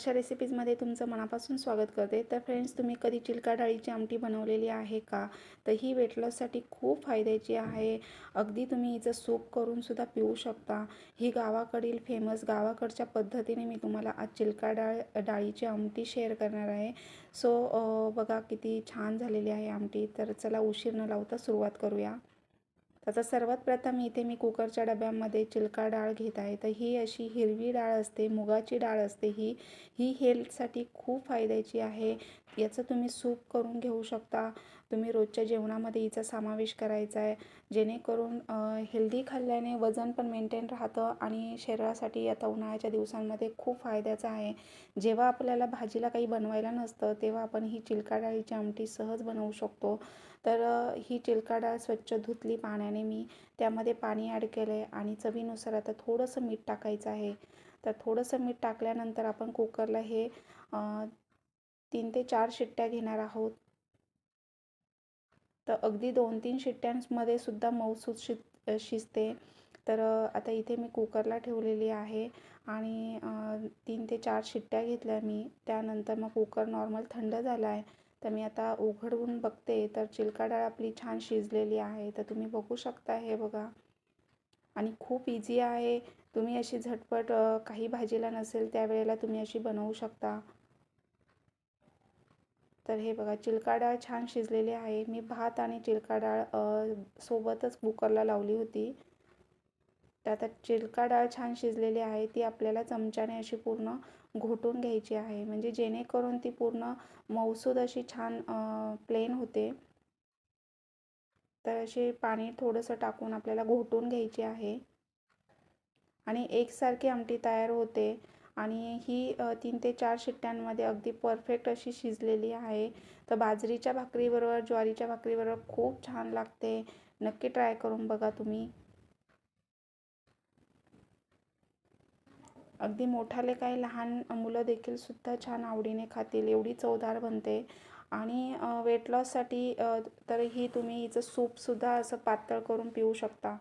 वर्षा रेसिपीजमध्ये तुमचं मनापासून स्वागत करते. तर फ्रेंड्स तुम्ही कधी चिलका डाळीची आमटी बनवलेली आहे का? तर ही वेट लॉससाठी खूप फायद्याची आहे. अगदी तुम्ही हिचं सूप करूनसुद्धा पिऊ शकता. ही गावाकडील फेमस गावाकडच्या पद्धतीने मी तुम्हाला आज चिलका डाळ डाळीची आमटी शेअर करणार आहे. सो बघा किती छान झालेली आहे आमटी. तर चला उशीर न लावता सुरुवात करूया. त्याचा सर्वात प्रथम इथे मी कुकरच्या डब्यामध्ये चिलका डाळ घेत आहे. तर ही अशी हिरवी डाळ असते मुगाची डाळ असते. ही ही हेल्थसाठी खूप फायद्याची आहे. याचं तुम्ही सूप करून घेऊ शकता. तुम्ही रोजच्या जेवणामध्ये हिचा समावेश करायचा आहे. जेणेकरून हेल्दी खाल्ल्याने वजन पण मेंटेन राहतं आणि शरीरासाठी आता उन्हाळ्याच्या दिवसांमध्ये खूप फायद्याचं आहे. जेव्हा आपल्याला भाजीला काही बनवायला नसतं तेव्हा आपण ही चिलका डाळीची आमटी सहज बनवू शकतो. तर ही चिलका डाळ स्वच्छ धुतली पाण्याने मी त्यामध्ये पाणी ॲड केलं आहे आणि चवीनुसार आता थोडंसं मीठ टाकायचं आहे. तर थोडंसं मीठ टाकल्यानंतर आपण कुकरला हे तीन ते चार शिट्ट्या घेणार आहोत. तर अगदी दोन तीन शिट्ट्यांमध्ये सुद्धा मऊसूद शिज शिजते. तर आता इथे मी कुकरला ठेवलेली आहे आणि तीन ते चार शिट्ट्या घेतल्या मी. त्यानंतर मग कुकर नॉर्मल थंड झाला आहे. तर मी आता उघडून बघते. तर चिलका डाळ आपली छान शिजलेली आहे. तर तुम्ही बघू शकता हे बघा. आणि खूप इझी आहे. तुम्ही अशी झटपट काही भाजीला नसेल त्यावेळेला तुम्ही अशी बनवू शकता. तर हे बघा चिलका डाळ छान शिजलेली आहे. मी भात आणि चिलका डाळ सोबतच कुकरला लावली होती. तर आता चिलका डाळ छान शिजलेली आहे. ती आपल्याला चमच्याने अशी पूर्ण घोटून घ्यायची आहे. म्हणजे जेणेकरून ती पूर्ण मऊसूद अशी छान प्लेन होते. तर असे पाणी थोडंसं टाकून आपल्याला घोटून घ्यायची आहे. आणि एकसारखी आमटी तयार होते. आणि ही तीन ते चार शिट्ट्यांमध्ये अगदी परफेक्ट अशी शिजलेली आहे. तर बाजरीच्या भाकरीबरोबर ज्वारीच्या भाकरीबरोबर खूप छान लागते. नक्की ट्राय करून बघा तुम्ही. अगदी मोठाले काही लहान मुलं देखील सुद्धा छान आवडीने खातील एवढी चवदार बनते. आणि वेट लॉससाठी तर ही तुम्ही हिचं सूपसुद्धा असं पातळ करून पिऊ शकता.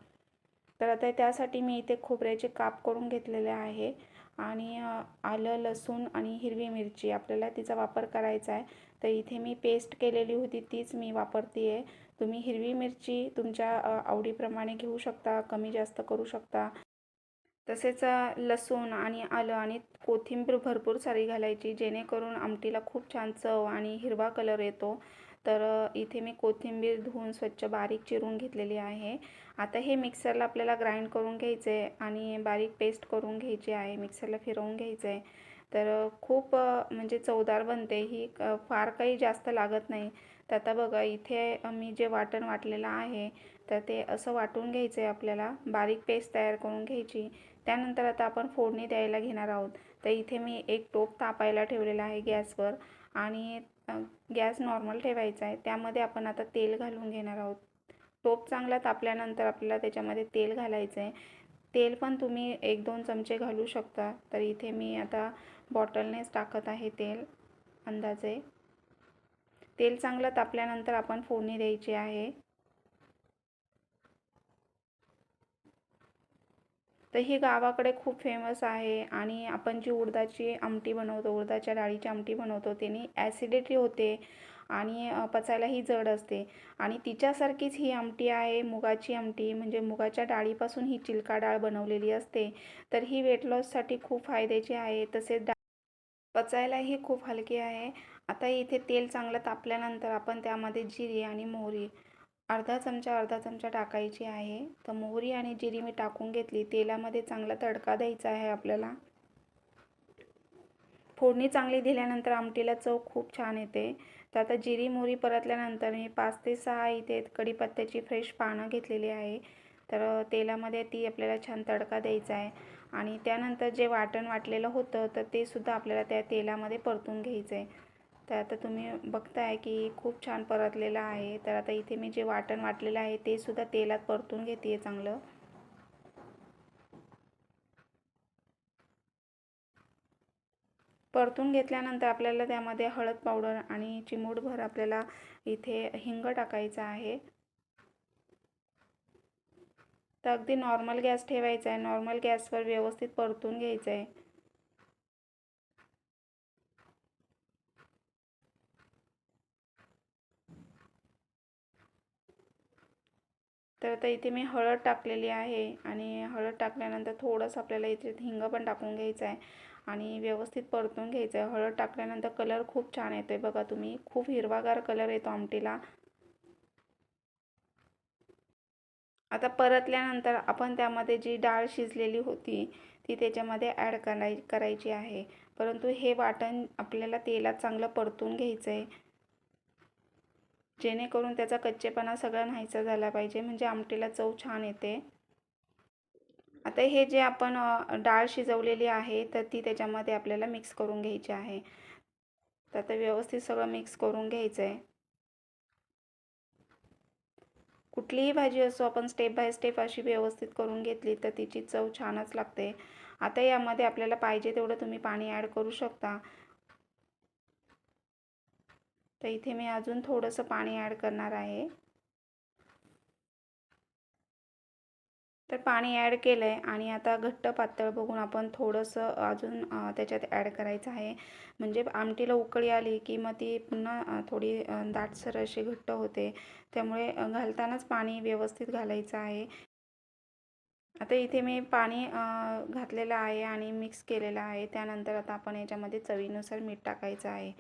तर आता त्यासाठी मी इथे खोबऱ्याचे काप करून घेतलेले आहे. आणि आलं लसूण आणि हिरवी मिरची आपल्याला तिचा वापर करायचा आहे. तर इथे मी पेस्ट केलेली होती तीच मी वापरते आहे तुम्ही हिरवी मिरची तुमच्या आवडीप्रमाणे घेऊ शकता कमी जास्त करू शकता. तसेच लसूण आणि आलं आणि कोथिंबीर भरपूर सारी घालायची जेणेकरून आमटीला खूप छान चव आणि हिरवा कलर येतो. तर इथे मी कोथिंबीर धुवून स्वच्छ बारीक चिरून घेतलेली आहे. आता हे मिक्सरला आपल्याला ग्राइंड करून घ्यायचं आहे आणि बारीक पेस्ट करून घ्यायची आहे मिक्सरला फिरवून घ्यायचं. आहे तर खूप म्हणजे चवदार बनते ही फार काही जास्त लागत नाही. तर आता बघा इथे मी जे वाटण वाटलेलं आहे तर ते असं वाटून घ्यायचं आहे आपल्याला. बारीक पेस्ट तयार करून घ्यायची. त्यानंतर आता आपण फोडणी द्यायला घेणार आहोत. तर इथे मी एक टोप तापायला ठेवलेला आहे गॅसवर आणि गॅस नॉर्मल ठेवायचा आहे. त्यामध्ये आपण आता तेल घालून घेणार आहोत. टोप चांगला तापल्यानंतर आपल्याला त्याच्यामध्ये तेल घालायचं आहे तेल पण तुम्ही एक दोन चमचे घालू शकता. तर इथे मी आता बॉटलनेच टाकत आहे तेल अंदाजे. तेल चांगलं तापल्यानंतर आपण फोडणी द्यायची आहे. तर ही गावाकडे खूप फेमस आहे आणि आपण जी उडदाची आमटी बनवतो उडदाच्या डाळीची आमटी बनवतो त्याने ॲसिडिटी होते आणि पचायलाही जड असते. आणि तिच्यासारखीच ही आमटी आहे मुगाची आमटी म्हणजे मुगाच्या डाळीपासून ही चिलका डाळ बनवलेली असते. तर ही वेट लॉससाठी खूप फायद्याची आहे. तसेच डा पचायलाही खूप हलकी आहे. आता इथे तेल चांगलं तापल्यानंतर आपण त्यामध्ये जिरे आणि मोहरी अर्धा चमचा अर्धा चमचा टाकायची आहे. तर मोहरी आणि जिरी मी टाकून घेतली. तेलामध्ये चांगला तडका द्यायचा आहे आपल्याला. फोडणी चांगली दिल्यानंतर आमटीला चव खूप छान येते. तर आता जिरी मोहरी परतल्यानंतर मी पाच ते सहा इथे कढीपत्त्याची फ्रेश पानं घेतलेली आहे. तर तेलामध्ये ती आपल्याला छान तडका द्यायचा आहे. आणि त्यानंतर जे वाटण वाटलेलं होतं तर ते सुद्धा आपल्याला त्या तेलामध्ये परतून घ्यायचं आहे तर आता तुम्ही बघताय की खूप छान परतलेलं आहे. तर आता इथे मी जे वाटण वाटलेलं आहे ते सुद्धा तेलात परतून घेते चांगलं. परतून घेतल्यानंतर आपल्याला त्यामध्ये हळद पावडर आणि चिमूटभर आपल्याला इथे हिंग टाकायचा आहे. तर अगदी नॉर्मल गॅस ठेवायचा आहे. नॉर्मल गॅसवर व्यवस्थित परतून घ्यायचं आहे. तर आता इथे मी हळद टाकलेली आहे आणि हळद टाकल्यानंतर थोडंसं आपल्याला इथे हिंग पण टाकून घ्यायचं आहे आणि व्यवस्थित परतून घ्यायचं आहे. हळद टाकल्यानंतर कलर खूप छान येतो आहे बघा तुम्ही. खूप हिरवागार कलर येतो आमटीला. आता परतल्यानंतर आपण त्यामध्ये जी डाळ शिजलेली होती ती त्याच्यामध्ये ॲड कराय करायची आहे. परंतु हे वाटण आपल्याला तेलात चांगलं परतून घ्यायचं आहे जेणेकरून त्याचा कच्चेपणा सगळा नाहीसा झाला पाहिजे. म्हणजे आमटीला चव छान येते. आता हे जे आपण डाळ शिजवलेली आहे तर ती त्याच्यामध्ये आपल्याला मिक्स करून घ्यायची आहे. तर आता व्यवस्थित सगळं मिक्स करून घ्यायचं आहे कुठलीही भाजी असो आपण स्टेप बाय स्टेप अशी व्यवस्थित करून घेतली तर तिची चव छानच लागते. आता यामध्ये आपल्याला पाहिजे तेवढं तुम्ही पाणी ॲड करू शकता. तर इथे मी अजून थोडंसं पाणी ॲड करणार आहे. तर पाणी ॲड केलं आहे आणि आता घट्ट पातळ बघून आपण थोडंसं अजून त्याच्यात ॲड करायचं आहे. म्हणजे आमटीला उकळी आली की मग ती पुन्हा थोडी दाटसर अशी घट्ट होते. त्यामुळे घालतानाच पाणी व्यवस्थित घालायचं आहे. आता इथे मी पाणी घातलेलं आहे आणि मिक्स केलेलं आहे. त्यानंतर आता आपण याच्यामध्ये चवीनुसार मीठ टाकायचं आहे.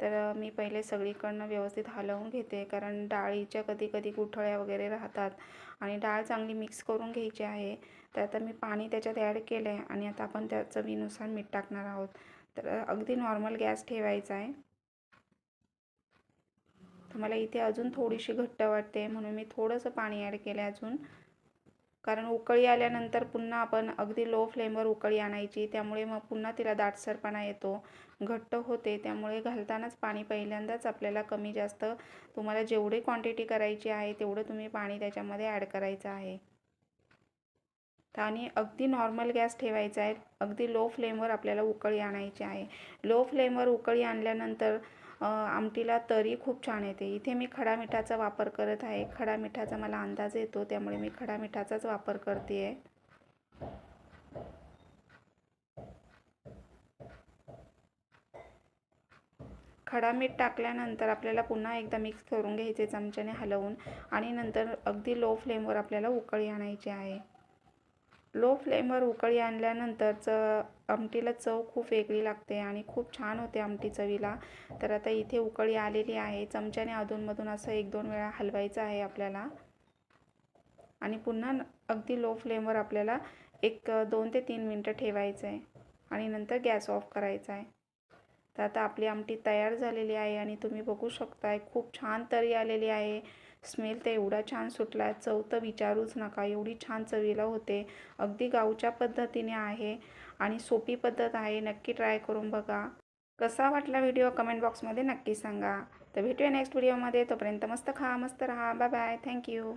तर मी पहिले सगळीकडनं व्यवस्थित हलवून घेते. कारण डाळीच्या कधी कधी गुठळ्या वगैरे राहतात आणि डाळ चांगली मिक्स करून घ्यायची आहे. तर आता मी पाणी त्याच्यात ॲड केलं आहे आणि आता आपण त्या चवीनुसार मीठ टाकणार आहोत. तर अगदी नॉर्मल गॅस ठेवायचा आहे. मला इथे अजून थोडीशी घट्ट वाटते म्हणून मी थोडंसं पाणी ॲड केलं अजून. कारण उकळी आल्यानंतर पुन्हा आपण अगदी लो फ्लेमवर उकळी आणायची. त्यामुळे मग पुन्हा तिला दाटसरपणा येतो. घट्ट होते. त्यामुळे घालतानाच पाणी पहिल्यांदाच आपल्याला कमी जास्त तुम्हाला जेवढी क्वांटिटी करायची आहे तेवढं तुम्ही पाणी त्याच्यामध्ये ॲड करायचं आहे. आणि अगदी नॉर्मल गॅस ठेवायचा आहे. अगदी लो फ्लेमवर आपल्याला उकळी आणायची आहे. लो फ्लेमवर उकळी आणल्यानंतर आमटीला तरी खूप छान येते. इथे मी खडा मिठाचा वापर करत आहे. खडा मिठाचा मला अंदाज येतो त्यामुळे मी खडा मिठाचाच वापर करते आहे खडा मीठ टाकल्यानंतर आपल्याला पुन्हा एकदा मिक्स करून घ्यायचे चमच्याने हलवून आणि नंतर अगदी लो फ्लेमवर आपल्याला उकळी आणायची आहे. लो फ्लेमवर उकळी आणल्यानंतर च आमटीला चव खूप वेगळी लागते आणि खूप छान होते आमटी चवीला. तर आता इथे उकळी आलेली आहे. चमच्याने अधूनमधून असं एक दोन वेळा हलवायचं आहे आपल्याला. आणि पुन्हा अगदी लो फ्लेमवर आपल्याला एक दोन ते तीन मिनटं ठेवायचं आहे आणि नंतर गॅस ऑफ करायचा आहे तर आता आपली आमटी तयार झालेली आहे आणि तुम्ही बघू शकताय खूप छान तरी आलेली आहे. स्मेल तर एवढा छान सुटला चव तर विचारूच नका. एवढी छान चवीला होते. अगदी गावच्या पद्धतीने आहे आणि सोपी पद्धत आहे. नक्की ट्राय करून बघा. कसा वाटला व्हिडिओ कमेंट बॉक्समध्ये नक्की सांगा. तर भेटूया नेक्स्ट व्हिडिओमध्ये तोपर्यंत मस्त खा मस्त राहा. Bye bye thank you